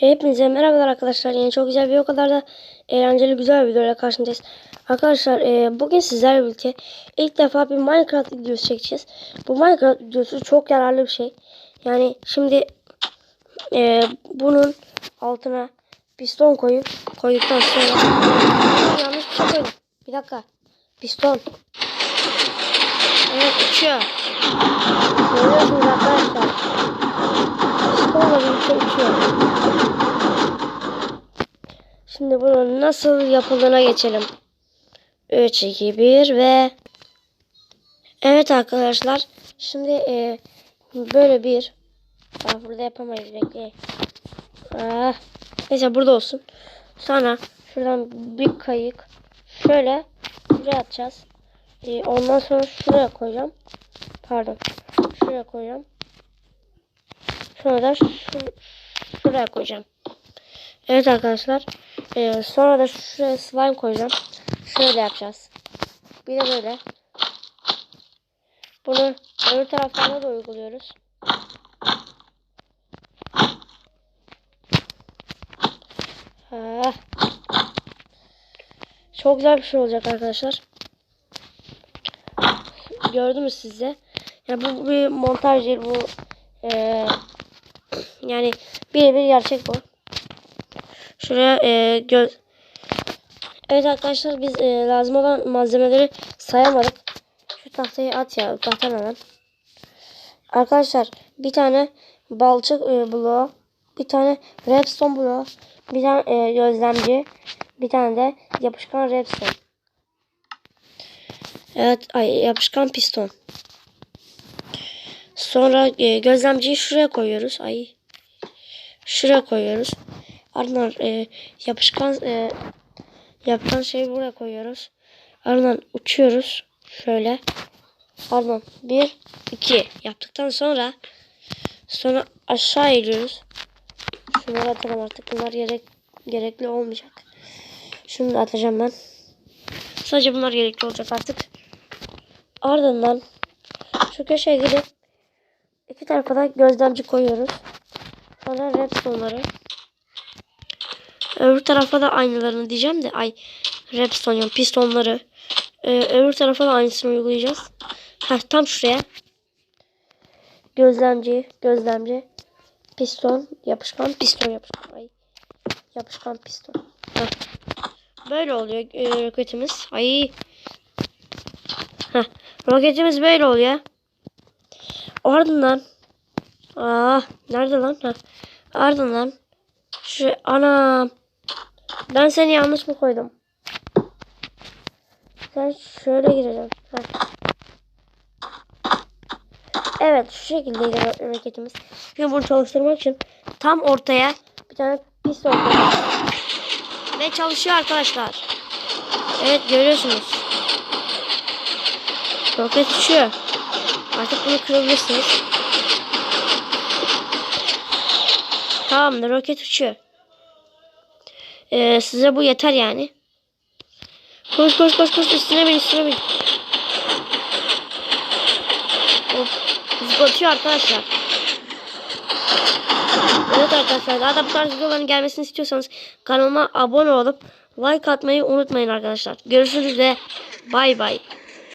Hepinize merhabalar arkadaşlar. Yine çok güzel bir o kadar da eğlenceli güzel bir videoyla karşınızdayız. Arkadaşlar e, bugün sizlerle birlikte ilk defa bir Minecraft videosu çekeceğiz. Bu Minecraft videosu çok yararlı bir şey. Yani şimdi e, bunun altına piston koyup koyduktan sonra yanlış bir şey. Bir dakika. Piston. Evet uçuyor. Görüyorsunuz arkadaşlar. Pistonla birlikte uçuyor. Şimdi bunun nasıl yapıldığına geçelim. 3, 2, 1 ve Evet arkadaşlar. Şimdi e, böyle bir Aa, burada yapamayız bekle. Ah, neyse burada olsun. Sonra şuradan bir kayık şöyle buraya atacağız. E, ondan sonra şuraya koyacağım. Pardon. Şuraya koyacağım. Sonra da şu, şuraya koyacağım. Evet arkadaşlar. Ee, sonra da şuraya slime koyacağım. Şöyle yapacağız. Bir de böyle. Bunu öbür taraflarına da uyguluyoruz. Ha. Çok güzel bir şey olacak arkadaşlar. Gördünüz siz de. Yani bu bir montaj değil bu. Ee, yani birebir gerçek bu. Şuraya e, göz. Evet arkadaşlar biz e, lazım olan malzemeleri sayamadık. Şu tahtayı at ya tahtan hemen. Arkadaşlar bir tane balçık e, bloğu, bir tane redstone bloğu, bir tane e, gözlemci, bir tane de yapışkan redstone. Evet ay yapışkan piston. Sonra e, gözlemciyi şuraya koyuyoruz. Ay şuraya koyuyoruz. Ardından e, yapışkan e, yapılan şeyi buraya koyuyoruz. Ardından uçuyoruz. Şöyle. Ardından bir, iki yaptıktan sonra sonra aşağı eğiliyoruz. Şunları atalım artık. Bunlar gerek, gerekli olmayacak. Şunu da atacağım ben. Sadece bunlar gerekli olacak artık. Ardından şu köşeye gidip iki tarafa da gözlemci koyuyoruz. Sonra redstone'ları Öbür tarafa da aynılarını diyeceğim de ay redstone yani pistonları. Ee, öbür tarafa da aynısını uygulayacağız. Ha tam şuraya. Gözlemci, gözlemci, piston, yapışkan, piston, yapışkan. Ay yapışkan piston. Heh. Böyle oluyor e, roketimiz. Ay. Heh. Roketimiz böyle oluyor. Ardından Aa, nerede lan? Heh. Ardından şu anam ben seni yanlış mı koydum? Sen şöyle gireceksin. Heh. Evet şu şekilde hareketimiz. Şimdi bunu çalıştırmak için tam ortaya bir tane piston koyuyoruz. Ve çalışıyor arkadaşlar. Evet görüyorsunuz. Roket uçuyor. Artık bunu kırabilirsiniz. Tamamdır roket uçuyor. Ee, size bu yeter yani. Koş koş koş koş üstüne bin üstüne bin. Hop. Zıplatıyor arkadaşlar. Evet arkadaşlar daha da bu tarz videoların gelmesini istiyorsanız kanalıma abone olup like atmayı unutmayın arkadaşlar. Görüşürüz ve bay bay.